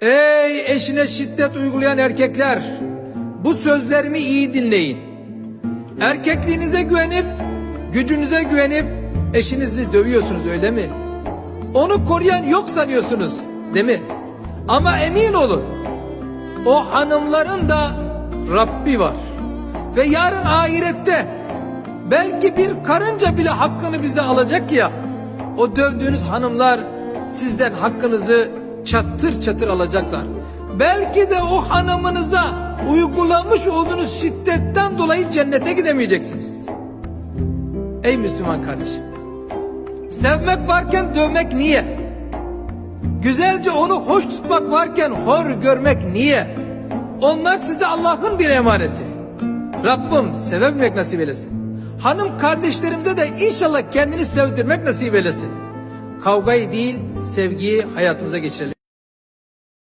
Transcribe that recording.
Ey eşine şiddet uygulayan erkekler! Bu sözlerimi iyi dinleyin. Erkekliğinize güvenip, gücünüze güvenip eşinizi dövüyorsunuz öyle mi? Onu koruyan yok sanıyorsunuz değil mi? Ama emin olun o hanımların da Rabbi var. Ve yarın ahirette belki bir karınca bile hakkını bizden alacak ya. O dövdüğünüz hanımlar sizden hakkınızı çatır çatır alacaklar. Belki de o hanımınıza uygulamış olduğunuz şiddetten dolayı cennete gidemeyeceksiniz. Ey Müslüman kardeşim. Sevmek varken dövmek niye? Güzelce onu hoş tutmak varken hor görmek niye? Onlar size Allah'ın bir emaneti. Rabbim sevebilmek nasip eylesin. Hanım kardeşlerimize de inşallah kendini sevdirmek nasip eylesin. Kavgayı değil sevgiyi hayatımıza geçirelim.